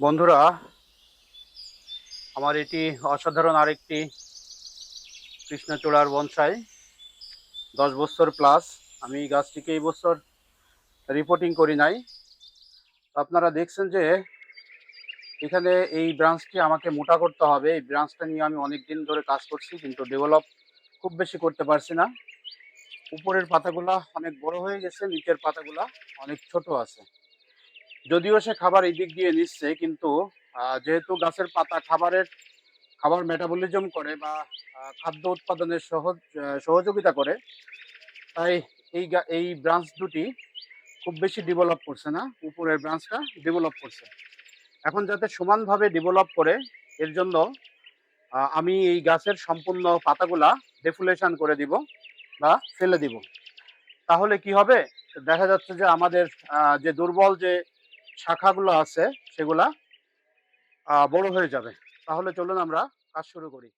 বন্ধুরা, আমার এটি অসাধারণ আরেকটি কৃষ্ণচূড়ার বনসাই, দশ বছর প্লাস আমি গাছটিকে এই বছর রিপোর্টিং করি নাই। আপনারা দেখছেন যে এখানে এই ব্রাঞ্চটি আমাকে মোটা করতে হবে। এই ব্রাঞ্চটা নিয়ে আমি অনেক দিন ধরে কাজ করছি, কিন্তু ডেভেলপ খুব বেশি করতে পারছি না। উপরের পাতাগুলা অনেক বড় হয়ে গেছে, নিচের পাতাগুলা অনেক ছোট আছে। যদিও সে খাবার এই দিক দিয়ে নিচ্ছে কিন্তু যেহেতু গাছের পাতা খাবারের, খাবার মেটাবলিজম করে বা খাদ্য উৎপাদনের সহজ সহযোগিতা করে, তাই এই এই ব্রাঞ্চ দুটি খুব বেশি ডেভেলপ করছে না, উপরের ব্রাঞ্চটা ডেভেলপ করছে। এখন যাতে সমানভাবে ডেভেলপ করে, এর জন্য আমি এই গাছের সম্পূর্ণ পাতাগুলা ডেফুলেশন করে দিব বা ফেলে দিব। তাহলে কি হবে? দেখা যাচ্ছে যে আমাদের যে দুর্বল যে শাখাগুলো আছে, সেগুলা বড় হয়ে যাবে। তাহলে চলুন আমরা কাজ শুরু করি।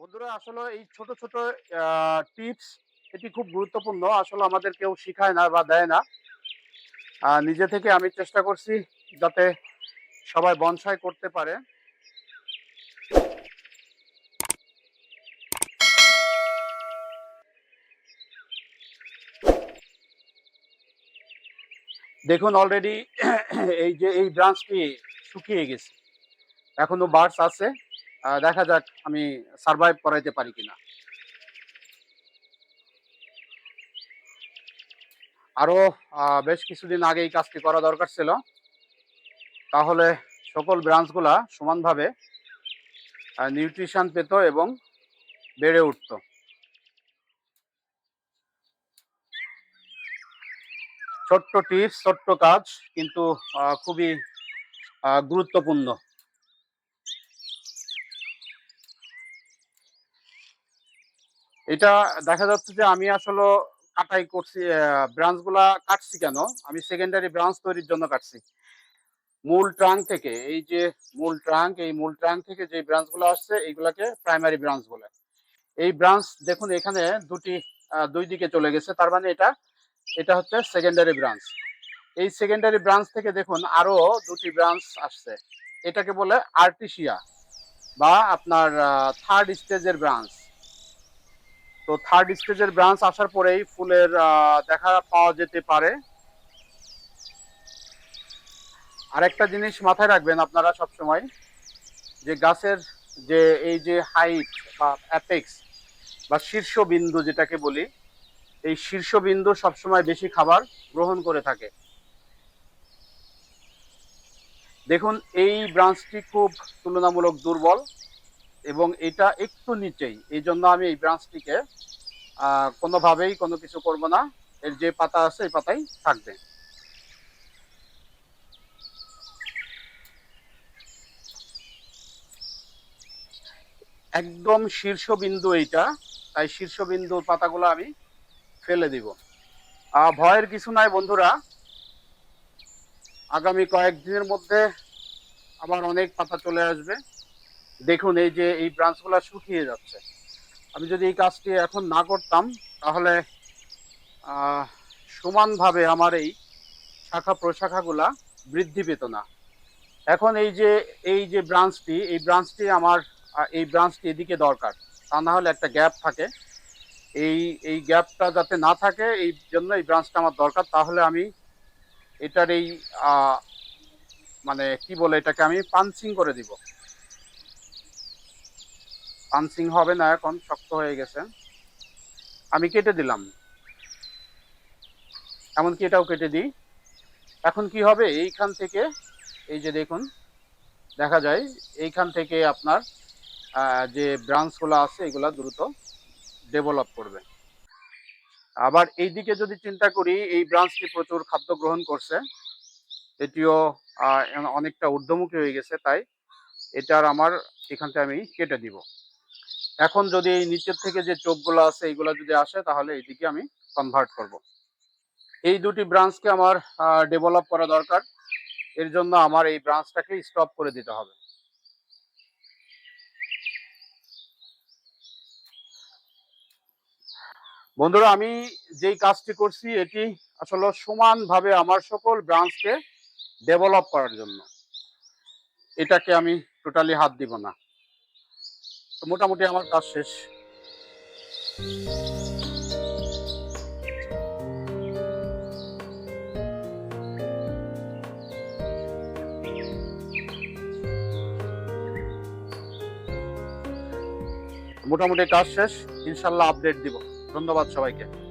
বন্ধুরা, আসলে এই ছোট ছোট টিপস, এটি খুব গুরুত্বপূর্ণ। আসলে আমাদের কেউ শিখায় না বা দেয় না। নিজে থেকে আমি চেষ্টা করছি যাতে সবাই বনসাই করতে পারে। দেখুন অলরেডি এই যে এই ব্রাঞ্চটি শুকিয়ে গেছে। এখনও বার্ডস আছে। দেখা যাক আমি সার্ভাইভ করাইতে পারি কিনা। আরও আহ, বেশ কিছুদিন আগে এই কাজটি করা দরকার ছিল। তাহলে সকল ব্রাঞ্চগুলা সমানভাবে নিউট্রিশন পেত এবং বেড়ে উঠতো। ছোট্ট টিপস ছোট্ট কাজ কিন্তু খুবই গুরুত্বপূর্ণ। এটা দেখা যাচ্ছে যে আমি আসলে কাটাই করছি ব্রাঞ্চগুলা কাটছি কেন? আমি সেকেন্ডারি ব্রাঞ্চ তৈরির জন্য কাটছি। মূল ট্রাঙ্ক থেকে, এই যে মূল ট্রাঙ্ক এই মূল ট্রাঙ্ক থেকে যে ব্রাঞ্চগুলো আসছে, এইগুলাকে প্রাইমারি ব্রাঞ্চ বলে। এই ব্রাঞ্চ দেখুন, এখানে দুটি দুই দিকে চলে গেছে। তার মানে এটা এটা হচ্ছে সেকেন্ডারি ব্রাঞ্চ এই সেকেন্ডারি ব্রাঞ্চ থেকে দেখুন আরও দুটি ব্রাঞ্চ আসছে। এটাকে বলে আর্টিসিয়া বা আপনার থার্ড স্টেজের ব্রাঞ্চ তো থার্ড স্টেজের ব্রাঞ্চ আসার পরেই ফুলের দেখা পাওয়া যেতে পারে। আরেকটা জিনিস মাথায় রাখবেন আপনারা সব সময় যে গাছের যে, এই যে হাইট বা অ্যাপেক্স বা শীর্ষবিন্দু যেটাকে বলি এই শীর্ষবিন্দু সবসময় বেশি খাবার গ্রহণ করে থাকে। দেখুন, এই ব্রাঞ্চটি খুব তুলনামূলক দুর্বল এবং এটা একটু নিচেই। এই জন্য আমি এই ব্রাঞ্চটিকে কোনোভাবেই কোনো কিছু করব না। এর যে পাতা আছে, এই পাতাই থাকবে। একদম শীর্ষবিন্দু এইটা। তাই শীর্ষবিন্দুর পাতাগুলো আমি ফেলে দিব। ভয়ের কিছু নাই বন্ধুরা। আগামী কয়েকদিনের মধ্যে আবার অনেক পাতা চলে আসবে। দেখুন, এই যে এই ব্রাঞ্চগুলো শুকিয়ে যাচ্ছে। আমি যদি এই কাজটি এখন না করতাম, তাহলে সমানভাবে আমার এই শাখা প্রশাখাগুলা বৃদ্ধি পেত না। এখন এই যে এই যে ব্রাঞ্চটি, এই ব্রাঞ্চটি আমার এই ব্রাঞ্চটি এদিকে দরকার। তা না হলে একটা গ্যাপ থাকে। এই এই গ্যাপটা যাতে না থাকে, এই জন্য এই ব্রাঞ্চটা আমার দরকার। তাহলে আমি এটার এই মানে কি বলে এটাকে আমি পাঞ্চিং করে দিব। পাঞ্চিং হবে না এখন, শক্ত হয়ে গেছে। আমি কেটে দিলাম। এমনকি এটাও কেটে দিই। এখন কি হবে? এইখান থেকে, এই যে দেখুন, দেখা যায়, এইখান থেকে আপনার যে ব্রাঞ্চগুলো আছে, এগুলা দ্রুত ডেভেলপ করবে। আবার এইদিকে যদি চিন্তা করি, এই ব্রাঞ্চটি প্রচুর খাদ্য গ্রহণ করছে। এটিও অনেকটা ঊর্ধ্বমুখী হয়ে গেছে, তাই এটার আমার এখানটা আমি কেটে দিব। এখন যদি এই নিচের থেকে যে চোখগুলো আছে, এইগুলো যদি আসে, তাহলে এইদিকে আমি কনভার্ট করব। এই দুটি ব্রাঞ্চকে আমার ডেভেলপ করা দরকার। এর জন্য আমার এই ব্রাঞ্চটাকে স্টপ করে দিতে হবে। বন্ধুরা, আমি যেই কাজটি করছি, এটি আসলে সমানভাবে আমার সকল ব্রাঞ্চকে ডেভেলপ করার জন্য। এটাকে আমি টোটালি হাত দিব না। তো মোটামুটি আমার কাজ শেষ। মোটামুটি কাজ শেষ। ইনশাল্লাহ আপডেট দিব। ধন্যবাদ সবাইকে।